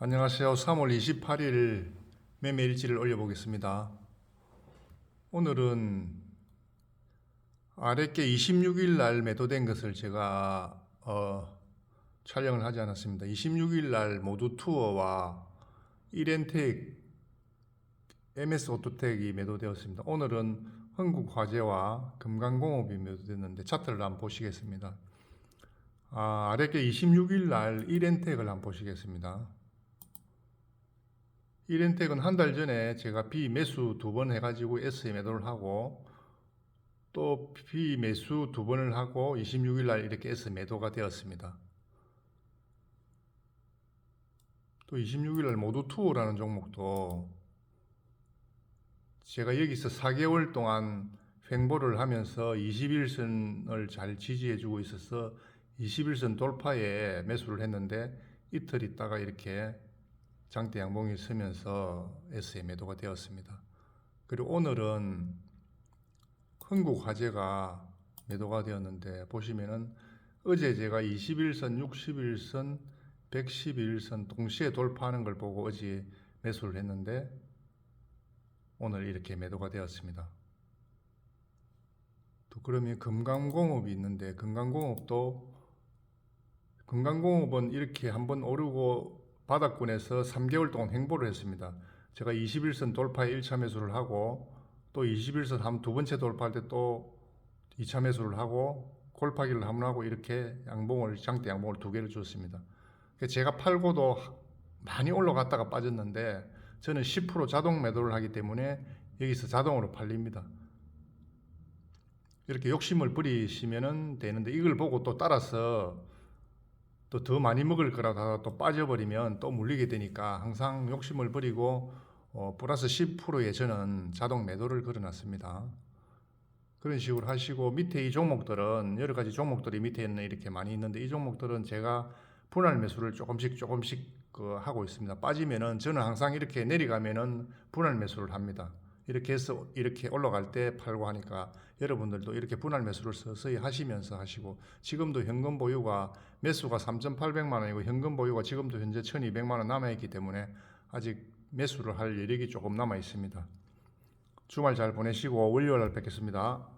안녕하세요. 3월 28일 매매 일지를 올려보겠습니다. 오늘은 아랫게 26일 날 매도된 것을 제가 어, 촬영을 하지 않았습니다. 26일 날 모두 투어와 이렌텍 MS 오토텍이 매도되었습니다. 오늘은 흥국화재와 금강공업이 매도됐는데 차트를 한번 보시겠습니다. 아, 아랫게 26일 날 이렌텍을 한번 보시겠습니다. 이렌텍은 한 달 전에 제가 B 매수 두 번 해가지고 S에 매도를 하고 또 B 매수 두 번을 하고 26일 날 이렇게 S 매도가 되었습니다. 또 26일 날 모두 투어라는 종목도 제가 여기서 4개월 동안 횡보를 하면서 21선을 잘 지지해주고 있어서 21선 돌파에 매수를 했는데 이틀 있다가 이렇게 장대 양봉이 서면서 S에 매도가 되었습니다. 그리고 오늘은 흥국 화재가 매도가 되었는데 보시면은 어제 제가 21선, 61선, 111선 동시에 돌파하는 걸 보고 어제 매수를 했는데 오늘 이렇게 매도가 되었습니다. 또 그러면 금강공업이 있는데 금강공업도 금강공업은 이렇게 한번 오르고 바닥권에서 3개월 동안 횡보를 했습니다. 제가 21선 돌파에 1차 매수를 하고 또 21선 한두 번째 돌파할 때 또 2차 매수를 하고 골파기를 한번 하고 이렇게 양봉을 장대 양봉을 두 개를 줬습니다. 그래서 제가 팔고도 많이 올라갔다가 빠졌는데 저는 10% 자동 매도를 하기 때문에 여기서 자동으로 팔립니다. 이렇게 욕심을 부리시면 되는데 이걸 보고 또 따라서 또 더 많이 먹을 거라다 또 빠져버리면 또 물리게 되니까 항상 욕심을 부리고 어, 플러스 10%에 저는 자동 매도를 걸어놨습니다. 그런 식으로 하시고 밑에 이 종목들은 여러 가지 종목들이 밑에는 이렇게 많이 있는데 이 종목들은 제가 분할 매수를 조금씩 조금씩 그 하고 있습니다. 빠지면은 저는 항상 이렇게 내려가면은 분할 매수를 합니다. 이렇게 해서 이렇게 올라갈 때 팔고 하니까 여러분들도 이렇게 분할 매수를 서서히 하시면서 하시고 지금도 현금 보유가 매수가 3,800만 원이고 현금 보유가 지금도 현재 1,200만 원 남아 있기 때문에 아직 매수를 할 여력이 조금 남아 있습니다. 주말 잘 보내시고 월요일 날 뵙겠습니다.